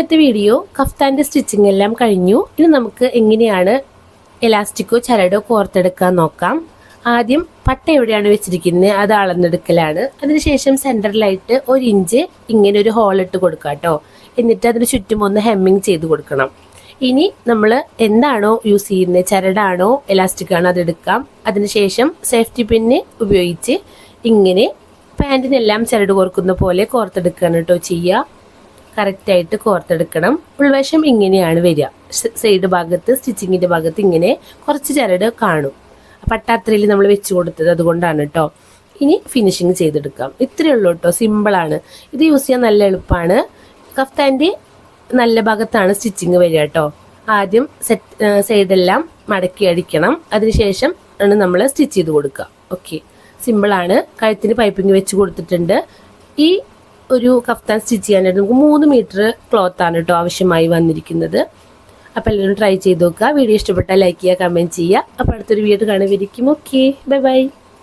ഇന്നത്തെ video കഫ്താന്റെ stitching എല്ലാം കഴിഞ്ഞു. ഇനി നമുക്ക് എങ്ങനെയാണ് എലാസ്റ്റിക്കോ ചരടോ കോർത്തെടുക്കാൻ നോക്കാം. ആദ്യം പട്ട എവിടെയാണ് വെച്ചിരിക്കുന്നത്? അത് അളന്നെടുക്കലാണ്. അതിനുശേഷം സെന്ററിലായിട്ട് ഒരു ഇഞ്ച് ഇങ്ങനെ ഒരു ഹോൾ ഇട്ട് കൊടുക്കുക കേട്ടോ എന്നിട്ട് അതിന് ചുറ്റും ഒന്ന് ഹെമ്മിങ് ചെയ്ത് കൊടുക്കണം. ഇനി നമ്മൾ എന്താണോ യൂസ് ചെയ്യുന്നത്? ചരടാണോ? എലാസ്റ്റിക് ആണോ? അതെടുക്കാം അതിനുശേഷം സേഫ്റ്റി പിന്ന് ഉപയോഗിച്ച് ഇങ്ങനെ പാന്റിനെല്ലാം ചരട് കോർക്കുന്ന പോലെ കോർത്തെടുക്കുകയാണ് കേട്ടോ ചെയ്യുക. കറക്റ്റായിട്ട് കോർത്തെടുക്കണം. ഉൾവശം ഇങ്ങനെയാണ് വരിക. സൈഡ് ഭാഗത്ത് സ്റ്റിച്ചിങ്ങിന്റെ ഭാഗത്ത് ഇങ്ങനെ കുറച്ച് ചരട് കാണും. പട്ടാത്രയിൽ നമ്മൾ വെച്ച് കൊടുത്തത് അതുകൊണ്ടാണ് കേട്ടോ ഇനി ഫിനിഷിങ് ചെയ്തെടുക്കാം. ഇത്രയേ ഉള്ളൂ കേട്ടോ സിമ്പിളാണ് ഇത് യൂസ് ചെയ്യാൻ നല്ല എളുപ്പമാണ് കഫ്താന്റെ നല്ല ഭാഗത്താണ് സ്റ്റിച്ചിങ് വരിക കേട്ടോ ആദ്യം സെറ്റ് സൈഡെല്ലാം മടക്കി അടിക്കണം. അതിനുശേഷം ആണ് നമ്മൾ സ്റ്റിച്ച് ചെയ്ത് കൊടുക്കുക. ഓക്കെ സിമ്പിളാണ് കഴുത്തിന് പൈപ്പിംഗ് വെച്ച് കൊടുത്തിട്ടുണ്ട്. ഈ ഒരു കഫ്താൻ സ്റ്റിച്ച് ചെയ്യാനായിട്ട് നമുക്ക് മൂന്ന് മീറ്റർ ക്ലോത്ത് ആണ് കേട്ടോ ആവശ്യമായി വന്നിരിക്കുന്നത്. അപ്പോൾ എല്ലാവരും ട്രൈ ചെയ്ത് നോക്കുക. വീഡിയോ ഇഷ്ടപ്പെട്ടാൽ ലൈക്ക് ചെയ്യുക കമന്റ് ചെയ്യുക. അപ്പോൾ അടുത്തൊരു വീഡിയോ കാണുമായിരിക്കും ഓക്കെ ബൈ ബൈ